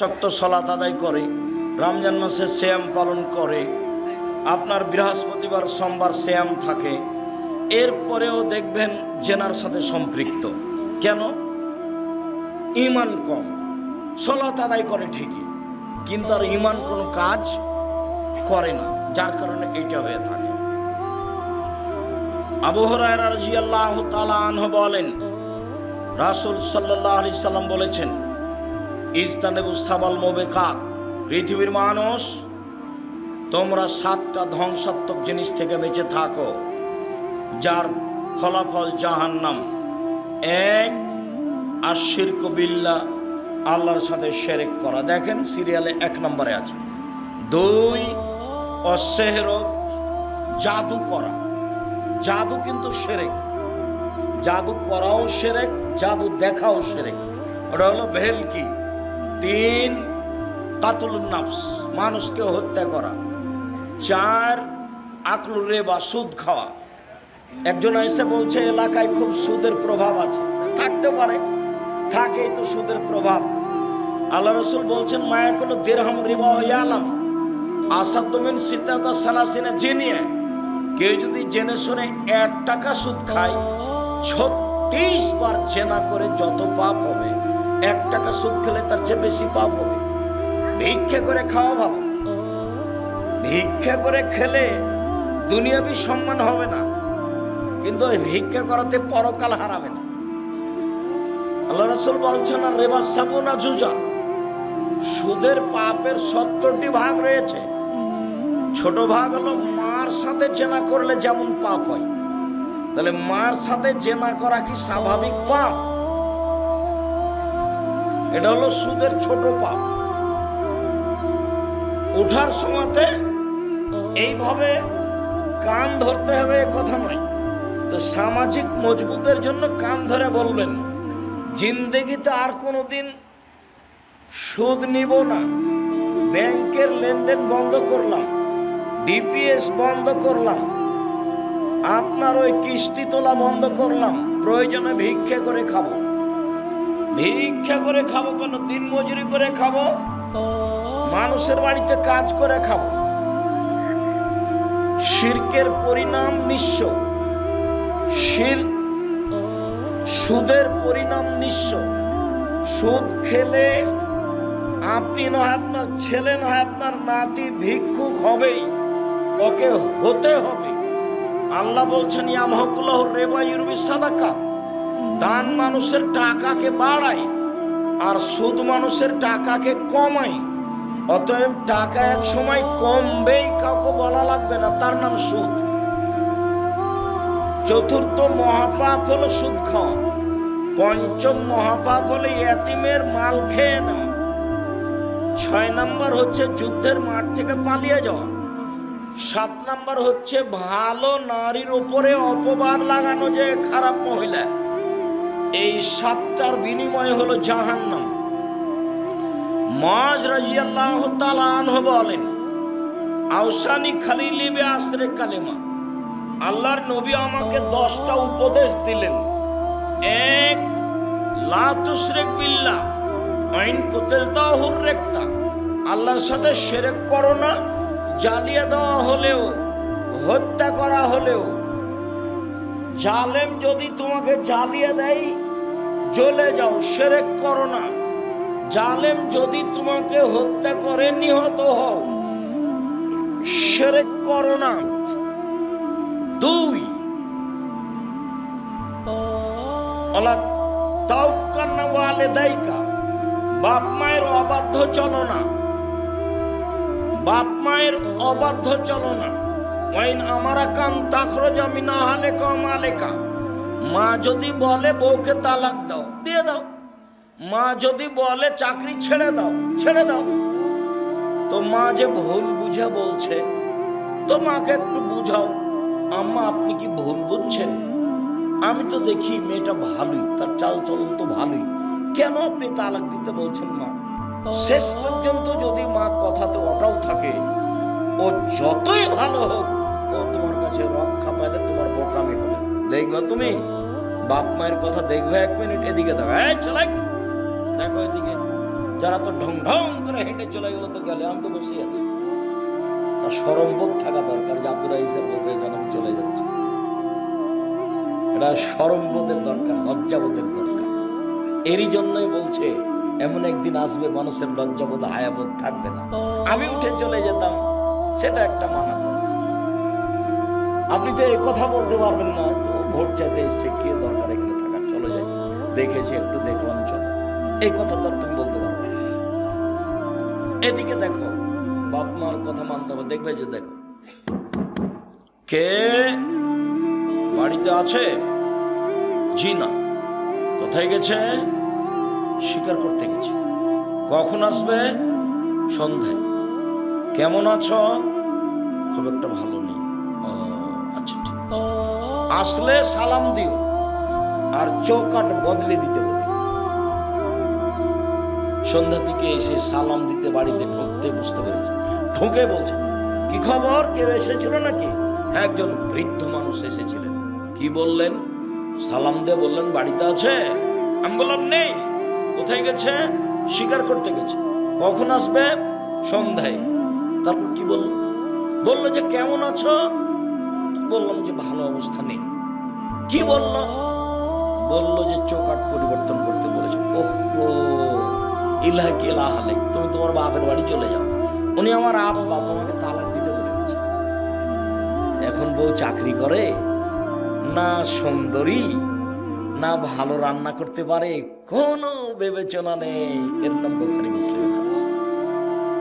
চক্ত সলাত আদায় করে, রমজান মাসে শ্যাম পালন করে, আপনার বৃহস্পতিবার, সোমবার শ্যাম থাকে। এরপরেও দেখবেন জেনার সাথে সম্পৃক্ত। কেন? ইমান কম, সলাত আদায় করে ঠিকই, কিন্তু আর ইমান কোনো কাজ করে না, যার কারণে এটা হয়ে থাকে। আবু হুরায়রা রাদিয়াল্লাহু তাআলা আনহু বলেন, রাসূল সাল্লাল্লাহু আলাইহি সাল্লাম বলেছেন ইজতানেবু সাবাল মুবিকাত, পৃথিবীর মানুষ, তোমরা সাতটা ধ্বংসাত্মক জিনিস থেকে বেঁচে থাকো, যার ফলাফল জাহান্নাম। এক আশির কবিল্লা আল্লাহর সাথে শেরেক করা। দেখেন, সিরিয়ালে এক নম্বরে আছে। দুই, অসেহর, জাদু করা। জাদু কিন্তু সেরেক জাদু করাও সেরেক জাদু দেখাও সেরেক ওটা হলো ভেলকি তিন কাতুল নাফস, মানুষকে হত্যা করা। চার, আকলু রেবা, সুদ খাওয়া। একজন এসে বলছে, এলাকায় খুব সুদের প্রভাব আছে। থাকতে পারে। থাকেই তো সুদের প্রভাব। আল্লাহ রসুল বলছেন মায়াকুল দেড়হাম রিবা হইয়া আলাম আসাদমিন সীতাদা সালাসিনে জেনিয়ে কেউ যদি জেনে শুনে এক টাকা সুদ খায়, ছত্রিশ বার জেনা করে যত পাপ হবে এক টাকা সুদ খেলে তার চেয়ে বেশি পাপ হবে। ভিক্ষে করে খাওয়া ভালো। ভিক্ষা করে খেলে দুনিয়াবি সম্মান হবে না। কিন্তু ওই ভিক্ষা করাতে পরকাল হারাবে না। আল্লাহ রসুল বলছেন, আর রেবা সাবুনা জুজা। সুদের পাপের সত্তরটি ভাগ রয়েছে। ছোট ভাগ হলো মার সাথে জেনা করলে যেমন পাপ হয়। তাহলে মার সাথে জেনা করা কি স্বাভাবিক পাপ? এটা হলো সুদের ছোট পাপ। উঠার সময়তে এইভাবে কান ধরতে হবে কথা নয়। তো সামাজিক মজবুতের জন্য কান ধরে বলবেন, জিন্দেগিতে আর কোনো দিন সুদ নিব না। ব্যাংকের লেনদেন বন্ধ করলাম, ডিপিএস বন্ধ করলাম, আপনার ওই কিস্তি তোলা বন্ধ করলাম, প্রয়োজনে ভিক্ষা করে খাব। ভিক্ষা করে খাব, কেন দিন মজুরি করে খাব? মানুষের বাড়িতে কাজ করে খাব। শির্কের পরিণাম নিঃস্ব। শির সুদের পরিণাম নিঃস্ব। সুদ খেলে আপনি নয়, আপনার ছেলে নয়, আপনার নাতি ভিক্ষুক হবেই, ওকে হতে হবে। আল্লাহ বলছেন, ইয়ামহকুল্লাহ রেবা ইউরবি সাদাকা দান মানুষের টাকাকে বাড়ায় আর সুদ মানুষের টাকাকে কমায়। অতএব টাকা এক সময় কমবেই, কাউকে বলা লাগবে না, তার নাম সুদ। চতুর্থ মহাপাপ হলো সুদ খাওয়া। পঞ্চম মহাপাপ হলো এতিমের মাল খেয়ে নেওয়া। ছয় নাম্বার হচ্ছে যুদ্ধের মাঠ থেকে পালিয়ে যাওয়া। সাত নাম্বার হচ্ছে ভালো নারীর উপরে অপবাদ লাগানো যে খারাপ মহিলা। এই সাতটার বিনিময় হলো জাহান্নাম। মাজ রাজিয়াল্লাহ তালাহ বলেন আউসানি খালি লিবে আশ্রে কালেমা, আল্লাহর নবী আমাকে দশটা উপদেশ দিলেন। এক লাতুশরেক বিল্লাহ, আইন কুতেলতা হুররেকতা আল্লাহর সাথে সেরেক করো না, জ্বালিয়ে দেওয়া হলেও, হত্যা করা হলেও। জালেম যদি তোমাকে জ্বালিয়ে দেয় জ্বলে যাও, সেরেক করো না। জালেম যদি তোমাকে হত্যা করে, নিহত হও। সেরেক করো না। দুই বাপ মায়ের অবাধ্য চলো না। বাপ মায়ের অবাধ্য চলো না। আমারা কাম তাখরজ আমি না হালে কম আলেকা মা যদি বলে বউকে তালাক দাও দিয়ে দাও। মা যদি বলে চাকরি ছেড়ে দাও ছেড়ে দাও। তো মা যে ভুল বুঝে বলছে তো মাকে একটু বুঝাও। আম্মা আপনি কি ভুল বুঝছেন? আমি তো দেখি মেয়েটা ভালোই তার চাল চলন তো ভালোই। কেন আপনি তালাক দিতে বলছেন মা? শেষ পর্যন্ত যদি মা কথাতে অটাও থাকে ও যতই ভালো হোক ও তোমার কাছে রক্ষা পাইলে তোমার বোকামি হবে। দেখবা তুমি? বাপ মায়ের কথা দেখবে এক মিনিট, এদিকে দেখো এই চলাই দেখো এদিকে। যারা তো ঢং ঢং করে হেঁটে চলে গেল তো গেলে, আমি তো বসে আছি। আর সরম্বোধ থাকা দরকার যে আব্দুল রাহিসের বসে আমি চলে যাচ্ছি। এটা সরম্বোধের দরকার লজ্জাবোধের দরকার। এরই জন্যই বলছে, এমন একদিন আসবে, মানুষের লজ্জাবোধ হায়াবোধ থাকবে না। আমি উঠে চলে যেতাম, সেটা একটা মানা আপনি তো এই কথা বলতে পারবেন না। ভোট চাইতে এসছে, কে দরকার এখানে থাকার? চলে যাই। দেখেছি একটু দেখলাম চলো। এই কথা তো তুমি বলতে পারবে এদিকে দেখো, বাপ মার কথা মানতে হবে। দেখবে যে দেখো। কে বাড়িতে আছে? জি না। কোথায় গেছে? স্বীকার করতে গেছে। কখন আসবে? সন্ধ্যায় কেমন আছো? খুব একটা ভালো নেই। আচ্ছা ঠিক। আসলে সালাম দিও আর চৌকাট বদলে দিতে বলি। সন্ধ্যা দিকে এসে সালাম দিতে বাড়িতে ঢুকতে বুঝতে পেরেছে। ঢুকে বলছে, কি খবর? কেউ এসেছিল নাকি? একজন বৃদ্ধ মানুষ এসেছিলেন। কি বললেন? সালাম দিয়ে বললেন, বাড়িতে আছে? আমি বললাম, নেই। কোথায় গেছে? স্বীকার করতে গেছে। কখন আসবে? সন্ধ্যায়। তারপর কি বলল? বলল যে, কেমন আছো? বললাম যে ভালো অবস্থা নেই। কি বলল? বলল যে চোখাট পরিবর্তন করতে বলেছে। ওহো ইলাহ কি তুমি তোমার বাপের বাড়ি চলে যাও। উনি আমার আব্বা তোমাকে তালাক দিতে বলে গেছে এখন বউ চাকরি করে, না সুন্দরী, না ভালো রান্না করতে পারে, কোনো বিবেচনা নেই। এর নাম বোখারি মুসলিম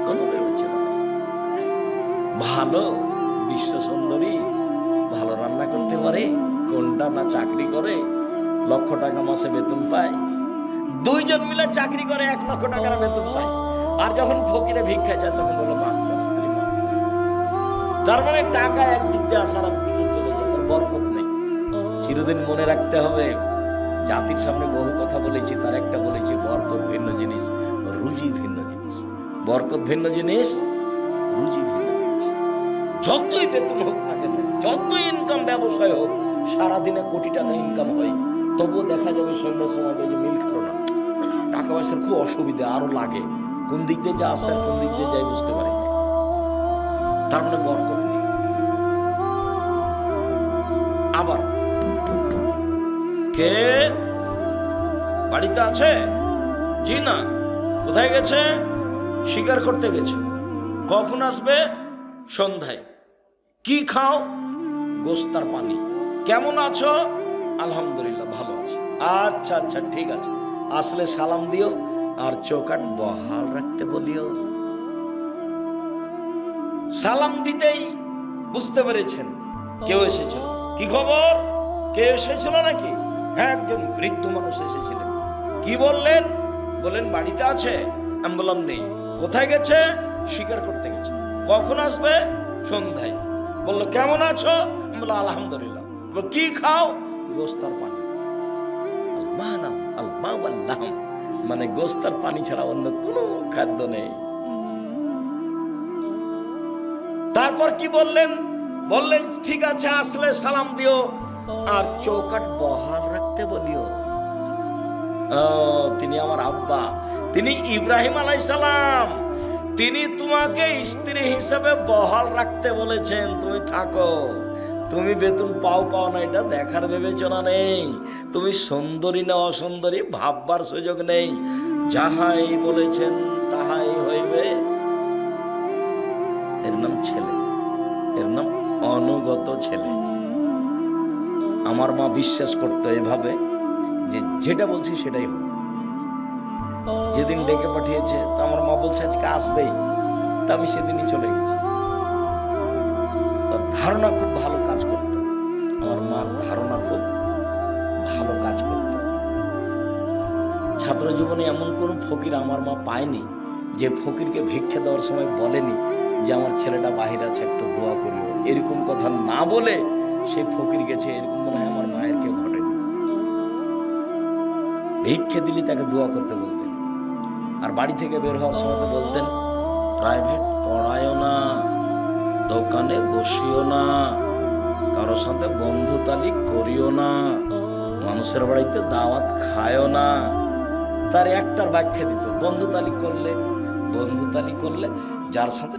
কোনো ভালো, বিশ্ব সুন্দরী করতে পারে, কোনটা না চাকরি করে, লক্ষ টাকা মাসে বেতন পায়। দুইজন মিলে চাকরি করে, এক লক্ষ টাকার বেতন পায়। আর যখন ফকিরে ভিক্ষা যায় তখন বলো। তার মানে টাকা একদিক দিয়ে আসার চলে যায় বরকত নেই। চিরদিন মনে রাখতে হবে, জাতির সামনে বহু কথা বলেছি, তার একটা বলেছি, বরকত ভিন্ন জিনিস, রুজি ভিন্ন জিনিস। বরকত ভিন্ন জিনিস, রুজি ভিন্ন জিনিস। যতই বেতন হোক না কেন যতই ইনকাম ব্যবসায় হোক, সারাদিনে কোটি টাকা ইনকাম হয়। তবুও দেখা যাবে সন্ধ্যার সময় দেখে মিল খালো না। টাকা পয়সার খুব অসুবিধা, আরও লাগে। কোন দিক দিয়ে যা আসছে কোন দিক দিয়ে যাই বুঝতে পারি। তার মানে বরকত নেই। আবার, কে? বাড়িতে আছে? জি না। কোথায় গেছে? শিকার করতে গেছে। কখন আসবে? সন্ধ্যায়। কি খাও? গোস্তার পানি। কেমন আছো? আলহামদুলিল্লাহ, ভালো আছি। আচ্ছা আচ্ছা ঠিক আছে। আসলে সালাম দিও আর চৌকাট বহাল রাখতে বলিও। সালাম দিতেই বুঝতে পেরেছেন কেউ এসেছিল। কি খবর? কে এসেছিল নাকি? হ্যাঁ একজন বৃদ্ধ মানুষ এসেছিলেন। কি বললেন? বলেন বাড়িতে আছে? আমি বললাম, নেই। কোথায় গেছে? স্বীকার করতে গেছে। কখন আসবে? সন্ধ্যায়। বলল, কেমন আছো? বললাম আলহামদুলিল্লাহ কি খাও? গোস্তার পানি। মানে গোস্তার পানি ছাড়া অন্য কোনো খাদ্য নেই। তারপর কি বললেন? বললেন, ঠিক আছে, আসলে সালাম দিও। আর চৌকাট বহাল রাখতে বলিও। তিনি আমার আব্বা। তিনি ইব্রাহিম আলাই সালাম তিনি তোমাকে স্ত্রী হিসেবে বহাল রাখতে বলেছেন, তুমি থাকো। তুমি বেতন পাও পাও না, এটা দেখার বিবেচনা নেই। তুমি সুন্দরী না অসুন্দরী, ভাববার সুযোগ নেই। যাহাই বলেছেন, তাহাই হইবে। এর নাম ছেলে। এর নাম অনুগত ছেলে। আমার মা বিশ্বাস করতো এভাবে যে যেটা বলছি সেটাই যেদিন ডেকে পাঠিয়েছে, তো আমার মা বলছে, আজকে আসবেই। তা আমি সেদিনই চলে গেছি। তার ধারণা খুব ভালো ধারণা খুব ভালো কাজ করত। ছাত্র জীবনে এমন কোন ফকির আমার মা পায়নি যে ফকিরকে ভিক্ষে দেওয়ার সময় বলেনি যে আমার ছেলেটা বাহির আছে, একটু দোয়া করিও। এরকম কথা না বলে সে ফকির গেছে, এরকম মনে হয় আমার মায়ের কেউ ঘটেনি। ভিক্ষে দিলে তাকে দোয়া করতে বলতেন। আর বাড়ি থেকে বের হওয়ার সময় তো বলতেন, প্রাইভেট পড়ায়ও না, দোকানে বসিও না। কারোর সাথে বন্ধুতালি করিও না। মানুষের বাড়িতে দাওয়াত খায়ও না। তার একটার ব্যাখ্যা দিত বন্ধুতালি করলে বন্ধুতালি করলে যার সাথে